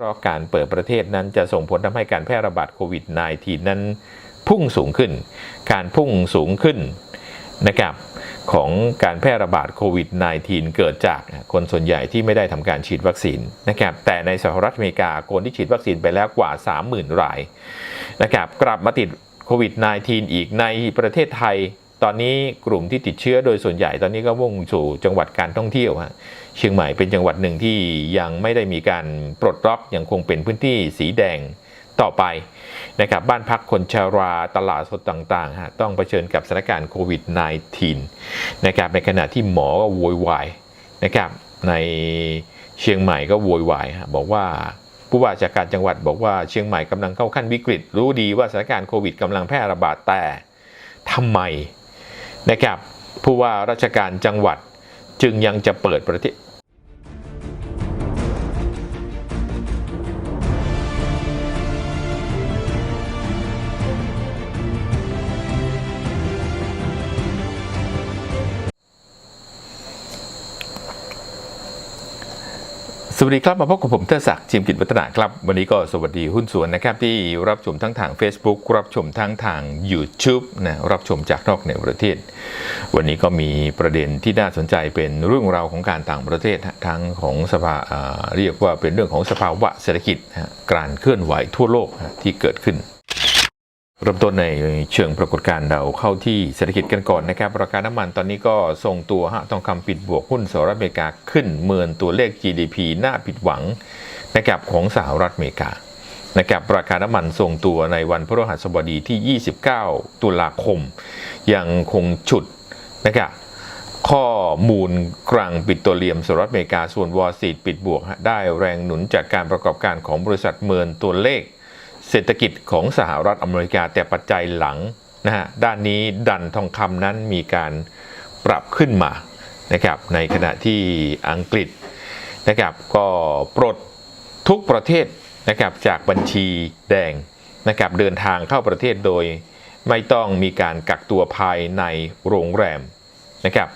เพราะการเปิดประเทศนั้นจะส่งผลทำให้การแพร่ระบาดโควิด -19 นั้นพุ่งสูงขึ้น การพุ่งสูงขึ้นนะครับของการแพร่ระบาดโควิด -19 เกิดจากคนส่วนใหญ่ที่ไม่ได้ทำการฉีดวัคซีนนะครับแต่ในสหรัฐอเมริกาคนที่ฉีดวัคซีนไปแล้วกว่า 30,000 รายนะครับกลับมาติดโควิด -19 อีกในประเทศไทย ตอนนี้กลุ่มที่ติดเชื้อโดยส่วนใหญ่ตอนนี้ก็มุ่งสู่จังหวัดการท่องเที่ยวฮะ เชียงใหม่เป็นจังหวัดหนึ่งที่ยังไม่ได้มีการปลดล็อกยังคงเป็นพื้นที่สีแดงต่อไปนะครับบ้านพักคนชาราตลาดสดต่างๆฮะต้องเผชิญกับสถานการณ์โควิด -19 นะครับในขณะที่หมอก็โวยวายนะครับในเชียงใหม่ก็โวยวายฮะบอกว่าผู้ว่าราชการจังหวัดบอกว่าเชียงใหม่กำลังเข้าขั้นวิกฤต รู้ดีว่าสถานการณ์โควิดกำลังแพร่ระบาดแต่ทำไมนะครับผู้ว่าราชการจังหวัดจึงยังจะเปิดประเทศ สวัสดีครับ มาพบกับผมเทศักดิ์จิมกิจวัฒนาครับ วันนี้ก็สวัสดีหุ้นส่วนนะครับ ที่รับชมทั้งทาง Facebook รับชมทั้งทาง YouTube นะรับชมจากนอกในประเทศ วันนี้ก็มีประเด็นที่น่าสนใจเป็นเรื่องราวของการต่างประเทศทั้งของสภาเรียกว่าเป็นเรื่องของสภาวะเศรษฐกิจการเคลื่อนไหวทั่วโลกที่เกิดขึ้น เริ่มต้นในเชิงปรากฏการณ์เราเข้าที่เศรษฐกิจกันก่อนนะครับราคาน้ำมันตอนนี้ก็ทรงตัวฮะทองคำปิดบวกหุ้นสหรัฐอเมริกาขึ้นเมินตัวเลข GDP น่าผิดหวังนะครับของสหรัฐอเมริกานะครับราคาน้ำมันทรงตัวในวันพฤหัสบดีที่ 29 ตุลาคม ยังคงฉุดนะครับข้อมูลกลางปิโตรเลียมสหรัฐอเมริกาส่วนวอลซีดปิดบวกฮะได้แรงหนุนจากการประกอบการของบริษัทเมินตัวเลข เศรษฐกิจของสหรัฐอเมริกาแต่ปัจจัยหลังนะฮะด้านนี้ดันทองคำนั้นมีการปรับขึ้นมานะครับในขณะที่อังกฤษนะครับก็ปลดทุกประเทศนะครับจากบัญชีแดงนะครับเดินทางเข้าประเทศโดยไม่ต้องมีการกักตัวภายในโรงแรมนะครับ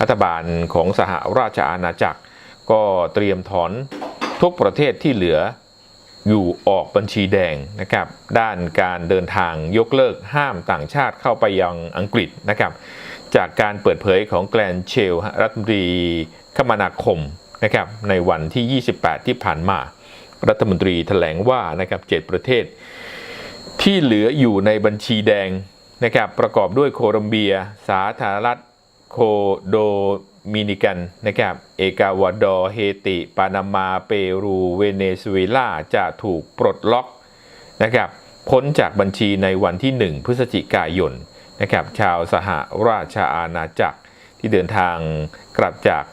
รัฐบาลของสหราชอาณาจักร ก็เตรียมถอนทุกประเทศที่เหลือ อยู่ออกบัญชีแดงนะครับด้านการเดินทางยกเลิกห้ามต่างชาติเข้าไปยังอังกฤษนะครับจากการเปิดเผยของแกลนเชลรัฐมนตรีคมนาคมนะครับในวันที่ 28 ที่ผ่านมา รัฐมนตรีแถลงว่านะครับ7ประเทศ ที่เหลืออยู่ในบัญชีแดงนะครับประกอบด้วยโคลอมเบีย สาธารณรัฐโคโด มินิกันนะครับเอกาวาดอร์เฮติปานามาเปรูเวเนซุเอลาจะถูกปลดล็อกนะครับพ้นจากบัญชีในวันที่ 1 พฤศจิกายนนะครับชาวสหราชอาณาจักรที่เดินทางกลับจาก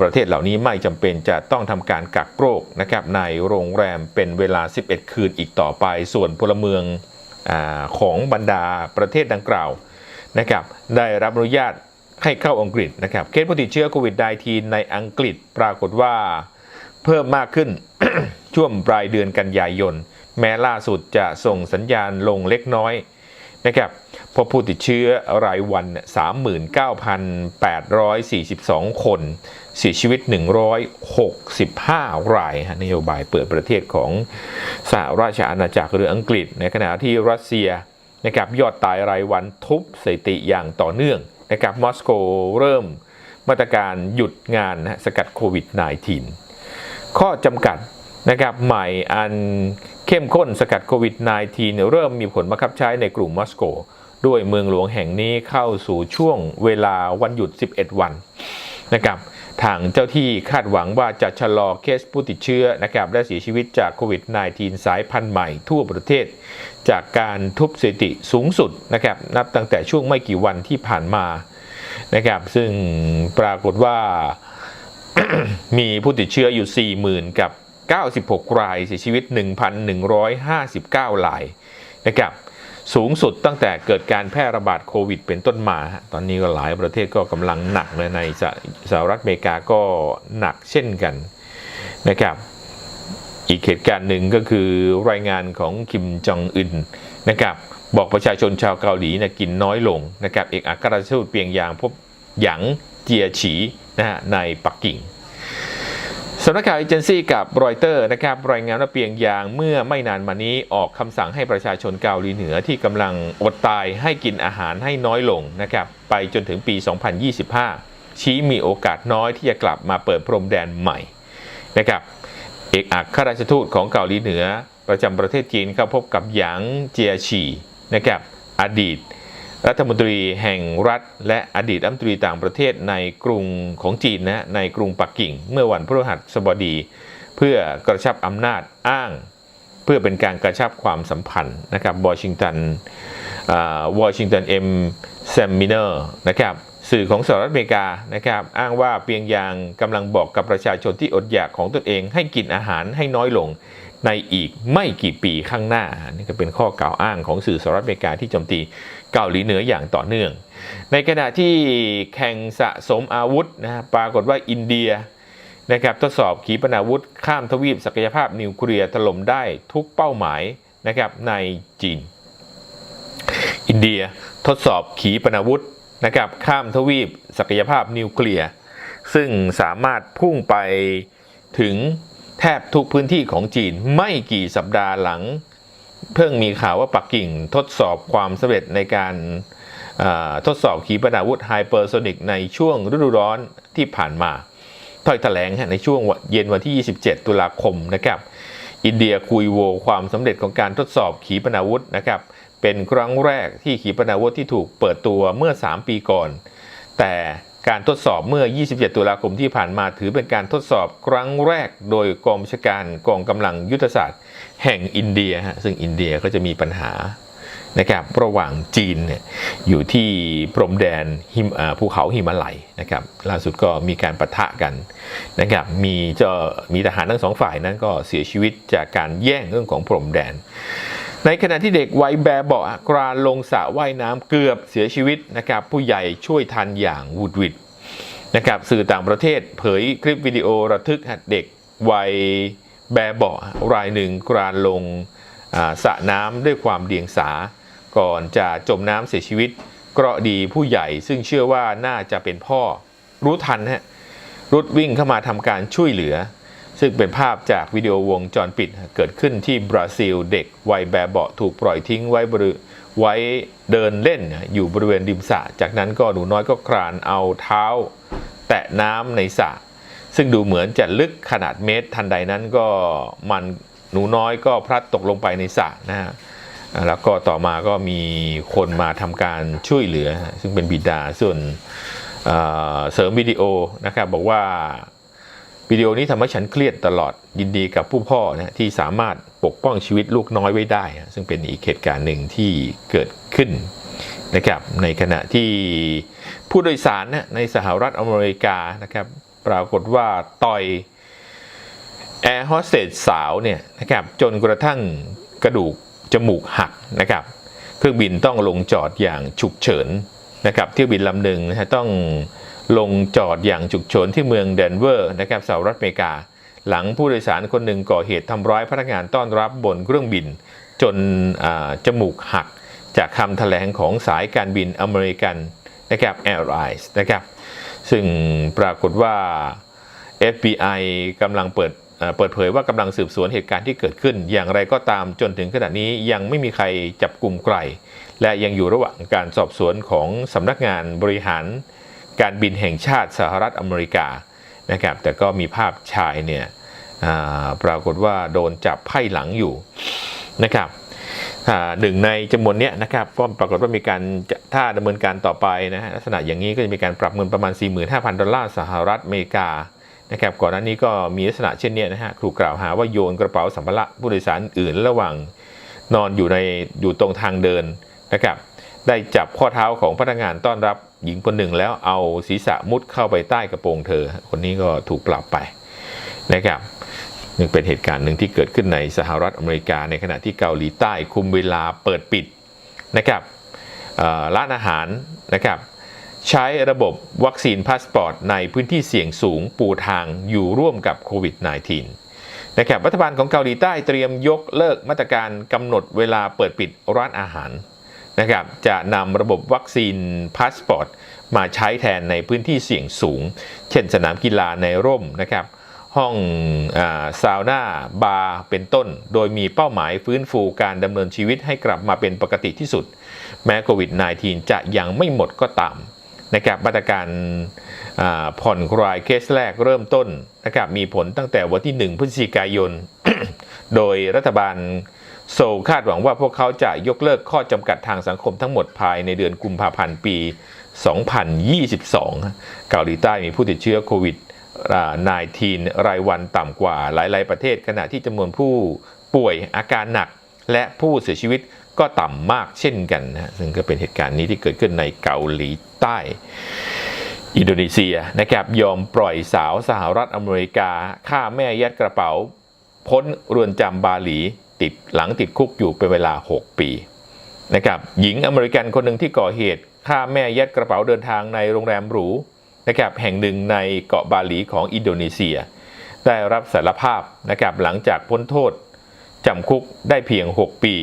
ประเทศเหล่านี้ไม่จำเป็นจะต้องทำการกักโรคนะครับในโรงแรมเป็นเวลา 11 คืนอีกต่อไป ส่วนพลเมืองอของบรรดาประเทศดังกล่าวนะครับได้รับอนุญาต ให้เข้าอังกฤษนะครับ เคสผู้ติดเชื้อโควิด -19 ในอังกฤษปรากฏว่าเพิ่มมากขึ้นช่วงปลายเดือนกันยายน แม้ล่าสุดจะส่งสัญญาณลงเล็กน้อยนะครับพบผู้ติดเชื้อรายวันเนี่ย39,842 คน เสียชีวิต 165 ราย นโยบายเปิดประเทศของสหราชอาณาจักรหรืออังกฤษ ในขณะที่รัสเซียนะครับยอดตายรายวันทุบสถิติอย่างต่อเนื่อง นะครับมอสโกเริ่มมาตรการหยุดงานนะสกัดโควิด -19 ข้อจำกัดนะครับใหม่อันเข้มข้นสกัดโควิด -19 เริ่มมีผลบังคับใช้ในกลุ่มอสโก ด้วยเมืองหลวงแห่งนี้เข้าสู่ช่วงเวลาวันหยุด 11 วันนะครับ ทางเจ้าที่คาดหวังว่าจะชะลอเคสผู้ติดเชื้อนะครับและเสียชีวิตจากโควิด -19 สายพันธุ์ใหม่ทั่วประเทศ จากการทุบสถิติสูงสุดนะครับนับตั้งแต่ช่วงไม่กี่วันที่ผ่านมานะครับซึ่งปรากฏว่ามีผู้ติดเชื้ออยู่ 40,000 กับ 96 รายเสียชีวิต 1,159รายนะครับ สูงสุดตั้งแต่เกิดการแพร่ระบาดโควิด เป็นต้นมาตอนนี้ก็หลายประเทศก็กำลังหนักเลยในสหสหรัฐอเมริกาก็หนักเช่นกันนะครับ อีกเหตุการณ์หนึ่งก็คือรายงานของคิมจองอึนนะครับบอกประชาชนชาวเกาหลีนะกินน้อยลงนะครับเอกอัครราชทูตเปียงยางพบหยางเจียฉีนะฮะในปักกิ่ง สำนักข่าวเอเจนซี่กับรอยเตอร์นะครับรายงานว่าเปียงยางเมื่อไม่นานมานี้ออกคำสั่งให้ประชาชนเกาหลีเหนือที่กำลังอดตายให้กินอาหารให้น้อยลงนะครับไปจนถึงปี 2025 ชี้มีโอกาสน้อยที่จะกลับมาเปิดพรมแดนใหม่นะครับเอกอัครราชทูตของเกาหลีเหนือ ประจำประเทศจีนเข้าพบกับหยางเจียฉีนะครับอดีต รัฐมนตรีแห่งรัฐ และอดีตรัฐมนตรีต่างประเทศในกรุงของจีนนะในกรุงปักกิ่ง เมื่อวันพฤหัสบดี เพื่อกระชับอำนาจอ้าง เพื่อเป็นการกระชับความสัมพันธ์นะครับวอชิงตันวอชิงตันเอ็มแซมมิเนอร์นะครับสื่อของสหรัฐอเมริกานะครับอ้างว่าเปียงยางกำลังบอกกับประชาชนที่อดอยากของตนเอง ให้กินอาหารให้น้อยลง ในอีกไม่กี่ปีข้างหน้า นี่ก็เป็นข้อกล่าวอ้างของสื่อสหรัฐอเมริกาที่โจมตีเกาหลีเหนืออย่างต่อเนื่อง ในขณะที่แข่งสะสมอาวุธนะปรากฏว่าอินเดียนะครับทดสอบขีปนาวุธข้ามทวีปศักยภาพนิวเคลียร์ถล่มได้ทุกเป้าหมายนะครับในจีน อินเดียทดสอบขีปนาวุธนะครับข้ามทวีปศักยภาพนิวเคลียร์ซึ่งสามารถพุ่งไปถึง แทบทุกพื้นที่ของจีนไม่กี่สัปดาห์หลัง เพิ่งมีข่าวว่าปักกิ่งทดสอบความสำเร็จในการทดสอบขีปนาวุธไฮเปอร์โซนิกในช่วงฤดูร้อนที่ผ่านมาถ้อยแถลงในช่วงเย็นวันที่ 27 ตุลาคมนะครับ อินเดียคุยโวความสำเร็จของการทดสอบขีปนาวุธนะครับ เป็นครั้งแรกที่ขีปนาวุธที่ถูกเปิดตัวเมื่อ 3 ปีก่อน แต่ การทดสอบเมื่อ 27 ตุลาคมที่ผ่านมาถือเป็นการทดสอบครั้งแรกโดยกองบัญชาการกองกำลังยุทธศาสตร์ แห่งอินเดียฮะซึ่งอินเดียก็จะมีปัญหานะครับระหว่างจีนเนี่ยอยู่ที่พรมแดนหิมภูเขาหิมาลัยนะครับล่าสุดก็มีการปะทะกันนะครับมีเจ้ามีทหารทั้งสองฝ่ายนั้นก็เสียชีวิตจากการแย่งเรื่องของพรมแดน ในขณะที่เด็กวัยแบเบาะกรานลงสระว่ายน้ำเกือบเสียชีวิตนะครับผู้ใหญ่ช่วยทันอย่างวุดวิดนะครับสื่อต่างประเทศเผยคลิปวิดีโอระทึกเด็กวัยแบบเบาะรายหนึ่งกรานลงสระน้ำด้วยความเดียงสา ก่อนจะจมน้ำเสียชีวิตเกราะดีผู้ใหญ่ซึ่งเชื่อว่าน่าจะเป็นพ่อรู้ทันฮะรุดวิ่งเข้ามาทำการช่วยเหลือ ซึ่งเป็นภาพจากวิดีโอวงจรปิดเกิดขึ้นที่บราซิลเด็กวัยแบบเบาถูกปล่อยทิ้งไว้บริไว้เดินเล่นอยู่บริเวณริมสระจากนั้นก็หนูน้อยก็คลานเอาเท้า แตะน้ำในสระซึ่งดูเหมือนจะลึกขนาดเมตร ทันใดนั้นก็มันหนูน้อยก็พลัดตกลงไปในสระนะฮะแล้วก็ต่อมาก็มีคนมาทำการช่วยเหลือ ซึ่งเป็นบิดาส่วนเสริมวิดีโอนะครับบอกว่า วิดีโอนี้ทำให้ฉันเครียดตลอดยินดีกับผู้พ่อนะที่สามารถปกป้องชีวิตลูกน้อยไว้ได้ซึ่งเป็นอีกเหตุการณ์หนึ่งที่เกิดขึ้นนะครับในขณะที่ผู้โดยสารนะในสหรัฐอเมริกานะครับปรากฏว่าต่อยแอร์โฮสเตสสาวเนี่ยนะครับจนกระทั่งกระดูกจมูกหักนะครับเครื่องบินต้องลงจอดอย่างฉุกเฉินนะครับเที่ยวบินลำหนึ่งนะต้อง ลงจอดอย่างฉุกเฉินที่เมืองเดนเวอร์นะครับสหรัฐอเมริกา หลังผู้โดยสารคนหนึ่งก่อเหตุทำร้ายพนักงานต้อนรับบนเครื่องบิน จนจมูกหักจากคำแถลงของสายการบินอเมริกันนะครับแอร์ไลน์นะครับซึ่งปรากฏว่า FBI กำลังเปิดเปิดเผยว่ากำลังสืบสวนเหตุการณ์ที่เกิดขึ้น อย่างไรก็ตามจนถึงขณะนี้ยังไม่มีใครจับกลุ่มใคร และยังอยู่ระหว่างการสอบสวนของสำนักงานบริหาร การบินแห่งชาติสหรัฐอเมริกานะครับแต่ก็มีภาพชายเนี่ยปรากฏว่าโดนจับไพ่หลังอยู่นะครับหนึ่งในจำนวนนี้นะครับก็ปรากฏว่ามีการถ้าดำเนินการต่อไปนะฮะลักษณะอย่างนี้ก็จะมีการปรับเงินประมาณ 45,000 ดอลลาร์สหรัฐอเมริกานะครับก่อนหน้านี้ก็มีลักษณะเช่นนี้นะฮะถูกกล่าวหาว่าโยนกระเป๋าสัมภาระผู้โดยสารอื่นระหว่างนอนอยู่ในอยู่ตรงทางเดินนะครับได้จับข้อเท้าของพนักงานต้อนรับ หญิงคนหนึ่งแล้วเอาศีรษะมุดเข้าไปใต้กระโปรงเธอ คนนี้ก็ถูกปรับไปนะครับนี่เป็นเหตุการณ์หนึ่งที่เกิดขึ้นในสหรัฐอเมริกา ในขณะที่เกาหลีใต้คุมเวลาเปิดปิดนะครับร้านอาหารนะครับใช้ระบบวัคซีนพาสปอร์ตในพื้นที่เสี่ยงสูงปูทางอยู่ร่วมกับโควิด -19 นะครับรัฐบาลของเกาหลีใต้เตรียมยกเลิกมาตรการกำหนดเวลาเปิดปิดร้านอาหาร นะครับจะนำระบบวัคซีนพาสปอร์ตมาใช้แทนในพื้นที่เสี่ยงสูง เช่นสนามกีฬาในร่มนะครับห้องอซาวน่าบาร์เป็นต้น โดยมีเป้าหมายฟื้นฟูการดำเนินชีวิตให้กลับมาเป็นปกติที่สุด แม้โควิด -19 จะยังไม่หมดก็ตามนะครับมาตรการผ่อนคลายเคสแรกเริ่มต้นนะครับมีผลตั้งแต่วันที่ 1 พฤศจิกายน โดยรัฐบาล โซลคาดหวังว่าพวกเขาจะยกเลิกข้อจำกัดทางสังคมทั้งหมดภายในเดือนกุมภาพันธ์ปี 2022 เกาหลีใต้มีผู้ติดเชื้อโควิดอ่า19 รายวันต่ำกว่าหลาย ๆ ประเทศขณะที่จำนวนผู้ป่วยอาการหนักและผู้เสียชีวิตก็ต่ำมากเช่นกันนะซึ่งก็เป็นเหตุการณ์นี้ที่เกิดขึ้นในเกาหลีใต้ อินโดนีเซียนะครับยอมปล่อยสาวสหรัฐอเมริกาฆ่าแม่ยัดกระเป๋า พ้นเรือนจำบาหลี ติดหลังติดคุกอยู่เป็นเวลา 6 ปีนะครับหญิงอเมริกันคนหนึ่งที่ก่อเหตุฆ่าแม่ยัดกระเป๋าเดินทางในโรงแรมหรูนะครับแห่งหนึ่งในเกาะบาหลีของอินโดนีเซีย ได้รับสารภาพนะครับหลังจากพ้นโทษจำคุกได้เพียง 6 ปี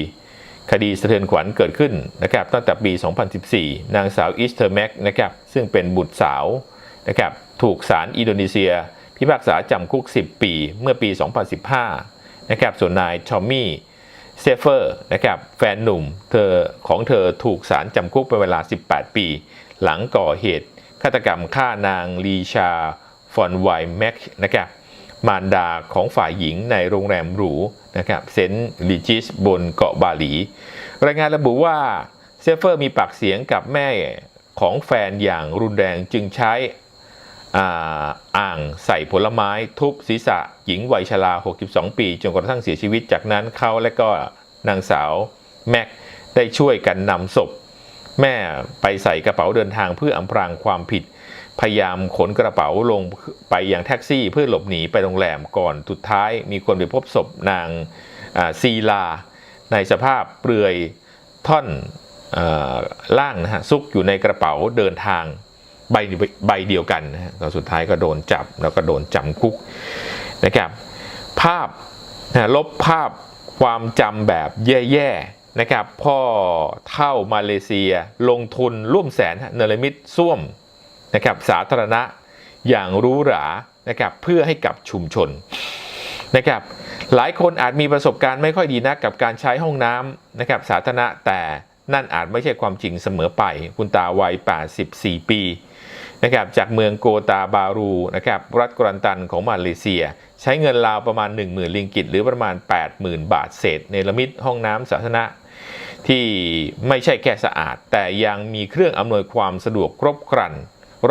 คดีสะเทือนขวัญเกิดขึ้นนะครับตั้งแต่ปี 2014 นางสาวอิสเทอร์แม็กนะครับซึ่งเป็นบุตรสาวนะครับถูกศาลอินโดนีเซีย พิพากษาจำคุก 10 ปีเมื่อปี 2015 นะครับส่วนนายทอมมี่เซเฟอร์นะครับแฟนหนุ่มเธอของเธอถูกศาลจำคุกเป็นเวลา 18 ปี หลังก่อเหตุฆาตกรรมฆ่านางลีชาฟอนไวแม็กนะครับมารดาของฝ่ายหญิงในโรงแรมหรูนะครับเซนต์ลิจิสบนเกาะบาหลี รายงานระบุว่าเซเฟอร์มีปากเสียงกับแม่ของแฟนอย่างรุนแรงจึงใช้ อ่างใส่ผลไม้ทุบศีรษะ หญิงวัยชรา 62 ปี จนกระทั่งเสียชีวิต จากนั้นเขาและก็นางสาวแม็กได้ช่วยกันนำศพ แม่ไปใส่กระเป๋าเดินทางเพื่ออำพรางความผิด พยายามขนกระเป๋าลงไปยังแท็กซี่เพื่อหลบหนีไปโรงแรมก่อนสุดท้ายมีคนไปพบศพนางซีลา ในสภาพเปลือยท่อนอล่างนะฮะซุกอยู่ในกระเป๋าเดินทาง ใบใบเดียวกันนะฮะแล้วสุดท้ายก็โดนจับแล้วก็โดนจำคุกนะครับภาพนะลบภาพความจำแบบแย่ๆนะครับพ่อเท่ามาเลเซียลงทุนร่วมแสนเนรมิตส้วมนะครับสาธารณะอย่างรู้หรานะครับเพื่อให้กับชุมชนนะครับหลายคนอาจมีประสบการณ์ไม่ค่อยดีนักกับการใช้ห้องน้ำนะครับสาธารณะแต่นั่นอาจไม่ใช่ความจริงเสมอไป คุณตาวัย 84 ปี นะครับจากเมืองโกตาบารูนะครับรัฐกรันตันของมาเลเซีย ใช้เงินราวประมาณ 10,000 ลิงกิต หรือประมาณ 80,000 บาทเศษในละมิดห้องน้ำสาธารณะที่ไม่ใช่แค่สะอาด แต่ยังมีเครื่องอำนวยความสะดวกครบครัน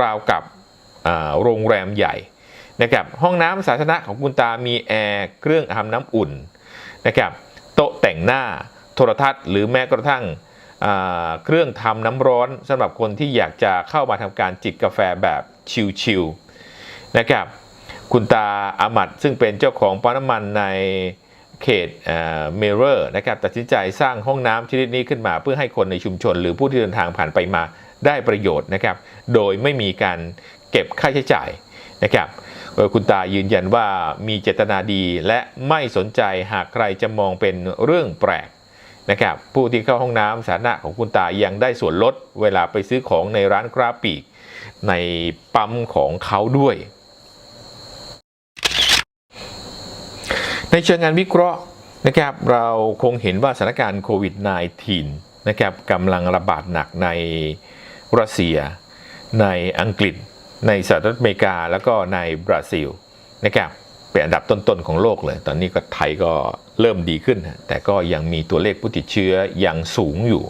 ราวกับโรงแรมใหญ่นะครับห้องน้ำสาธารณะของคุณตามีแอร์เครื่องทำน้ำอุ่นนะครับโต๊ะแต่งหน้าโทรทัศน์ หรือแม้กระทั่ง เครื่องทำน้ำร้อนสำหรับคนที่อยากจะเข้ามาทำการจิบกาแฟแบบชิลๆนะครับ คุณตาอามัดซึ่งเป็นเจ้าของปั๊มน้ำมันในเขตเมเรอร์นะครับตัดสินใจสร้างห้องน้ำชนิดนี้ขึ้นมา เพื่อให้คนในชุมชน หรือผู้ที่เดินทางผ่านไปมาได้ประโยชน์นะครับ โดยไม่มีการเก็บค่าใช้จ่ายนะครับคุณตายืนยันว่ามีเจตนาดีและไม่สนใจหากใครจะมองเป็นเรื่องแปลก นะครับผู้ที่เข้าห้องน้ำสาธารณะของคุณตายังได้ส่วนลดเวลาไปซื้อของในร้านกราปีก ในปั๊มของเขาด้วย ในเชิงงานวิเคราะห์นะครับเราคงเห็นว่าสถานการณ์โควิด -19 นะครับกำลังระบาดหนักในรัสเซีย ในอังกฤษ ในสหรัฐอเมริกาแล้วก็ในบราซิลนะครับ เป็นอันดับต้นๆของโลกเลย ตอนนี้ก็ไทยก็เริ่มดีขึ้น แต่ก็ยังมีตัวเลขผู้ติดเชื้อยังสูงอยู่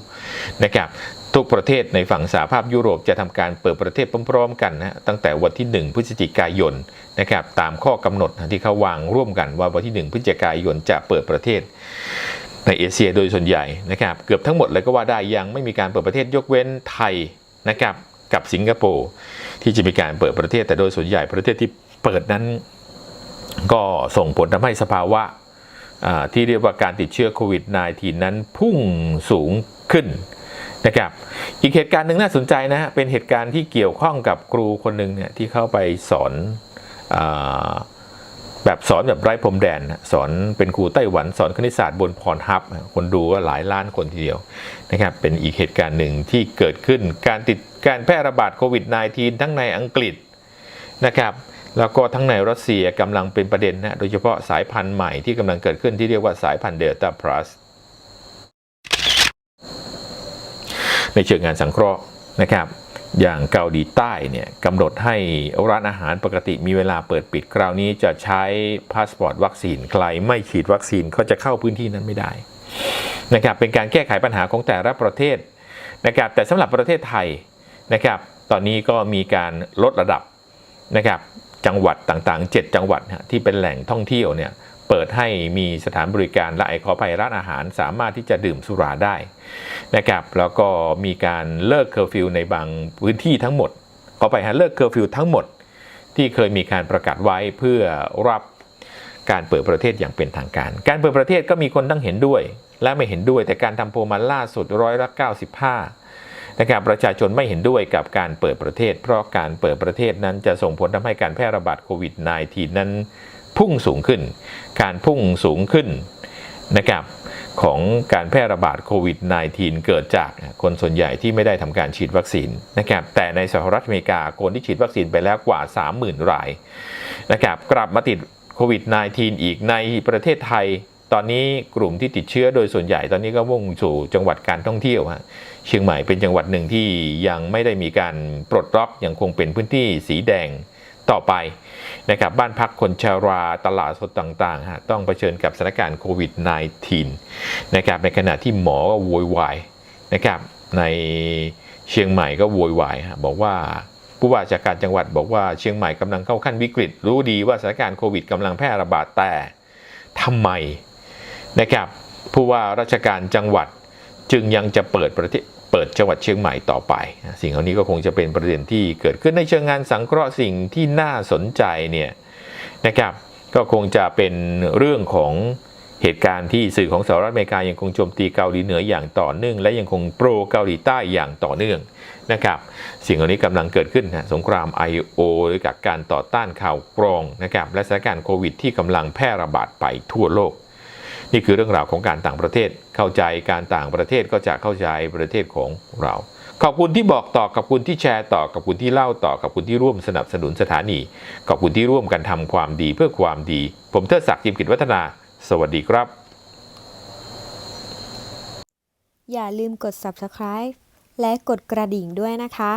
นะครับทุกประเทศในฝั่งสหภาพยุโรปจะทำการเปิดประเทศพร้อมๆ กันนะตั้งแต่วันที่ 1 พฤศจิกายนนะครับตามข้อกำหนดที่เขาวางร่วมกันว่าวันที่ 1 พฤศจิกายนจะเปิดประเทศในเอเชียโดยส่วนใหญ่นะครับเกือบทั้งหมดเลยก็ว่าได้ยังไม่มีการเปิดประเทศยกเว้นไทยนะครับกับสิงคโปร์ที่จะมีการเปิดประเทศแต่โดยส่วนใหญ่ประเทศที่เปิดนั้น ก็ส่งผลทำให้สภาวะที่เรียกว่าการติดเชื้อโควิด -19 นั้นพุ่งสูงขึ้นนะครับอีกเหตุการณ์หนึ่งน่าสนใจนะฮะเป็นเหตุการณ์ที่เกี่ยวข้องกับครูคนหนึ่งเนี่ยที่เข้าไปสอนอแบบสอนแบบไร้พรมแดน สอนเป็นครูไต้หวันสอนคณิตศาสตร์บนพรฮับ คนดูก็หลายล้านคนทีเดียวนะครับเป็นอีกเหตุการณ์หนึ่งที่เกิดขึ้นการติดการแพร่ระบาดโควิด -19 ทั้งในอังกฤษนะครับ แล้วก็ทั้งในรัสเซียกำลังเป็นประเด็นนะโดยเฉพาะสายพันธุ์ใหม่ที่กำลังเกิดขึ้นที่เรียกว่าสายพันธุ์เดลต้าพลัสในเชิงงานสังเคราะห์นะครับ อย่างเกาหลีใต้เนี่ยกำหนดให้ร้านอาหารปกติมีเวลาเปิดปิด คราวนี้จะใช้พาสปอร์ตวัคซีนใครไม่ฉีดวัคซีนก็จะเข้าพื้นที่นั้นไม่ได้นะครับเป็นการแก้ไขปัญหาของแต่ละประเทศนะครับแต่สำหรับประเทศไทยนะครับ ตอนนี้ก็มีการลดระดับนะครับ จังหวัดต่างๆ 7 จังหวัดที่เป็นแหล่งท่องเที่ยวเนี่ยเปิดให้มีสถานบริการและไอขอภัยร้านอาหารสามารถที่จะดื่มสุราได้นะครับแล้วก็มีการเลิกเคอร์ฟิวในบางพื้นที่ทั้งหมดขอไปฮะเลิกเคอร์ฟิวทั้งหมดที่เคยมีการประกาศไว้เพื่อรับการเปิดประเทศอย่างเป็นทางการ การเปิดประเทศก็มีคนทั้งเห็นด้วย และไม่เห็นด้วยแต่การทำโพลมาล่าสุดร้อยละ95 นะครับประชาชนไม่เห็นด้วยกับการเปิดประเทศ เพราะการเปิดประเทศนั้นจะส่งผลทำให้การแพร่ระบาดโควิด -19 นั้นพุ่งสูงขึ้น การพุ่งสูงขึ้นนะครับของการแพร่ระบาดโควิด -19 เกิดจากคนส่วนใหญ่ที่ไม่ได้ทำการฉีดวัคซีนนะครับแต่ในสหรัฐอเมริกาคนที่ฉีดวัคซีนไปแล้วกว่า 30,000 รายนะครับกลับมาติดโควิด -19 อีกในประเทศไทย ตอนนี้กลุ่มที่ติดเชื้อโดยส่วนใหญ่ตอนนี้ก็มุ่งสู่จังหวัดการท่องเที่ยวฮะ เชียงใหม่เป็นจังหวัดหนึ่งที่ยังไม่ได้มีการปลดล็อกยังคงเป็นพื้นที่สีแดงต่อไปนะครับบ้านพักคนชาราตลาดสดต่างๆฮะต้องเผชิญกับสถานการณ์โควิด -19 นะครับในขณะที่หมอก็โวยวายนะครับในเชียงใหม่ก็โวยวายฮะบอกว่าผู้ว่าราชการจังหวัดบอกว่าเชียงใหม่กำลังเข้าขั้นวิกฤต รู้ดีว่าสถานการณ์โควิดกำลังแพร่ระบาดแต่ทำไมนะครับผู้ว่าราชการจังหวัดจึงยังจะเปิดประเทศ เปิดจังหวัดเชียงใหม่ต่อไป สิ่งเหล่านี้ก็คงจะเป็นประเด็นที่เกิดขึ้นในเชิงงานสังเคราะห์สิ่งที่น่าสนใจเนี่ยนะครับก็คงจะเป็นเรื่องของเหตุการณ์ที่สื่อของสหรัฐอเมริกายังคงโจมตีเกาหลีเหนืออย่างต่อเนื่อง และยังคงโปรเกาหลีใต้อย่างต่อเนื่องนะครับสิ่งเหล่านี้กำลังเกิดขึ้นนะสงคราม I.O. หรือกับการต่อต้านข่าวกรองนะครับและสถานการณ์โควิดที่กำลังแพร่ระบาดไปทั่วโลก นี่คือเรื่องราวของการต่างประเทศ เข้าใจการต่างประเทศก็จะเข้าใจประเทศของเรา ขอบคุณที่บอกต่อขอบคุณที่แชร์ต่อขอบคุณที่เล่าต่อขอบคุณที่ร่วมสนับสนุนสถานี ขอบคุณที่ร่วมกันทำความดีเพื่อความดี ผมเทิดศักดิ์จิมกิจวัฒนา สวัสดีครับ อย่าลืมกด subscribe และกดกระดิ่งด้วยนะคะ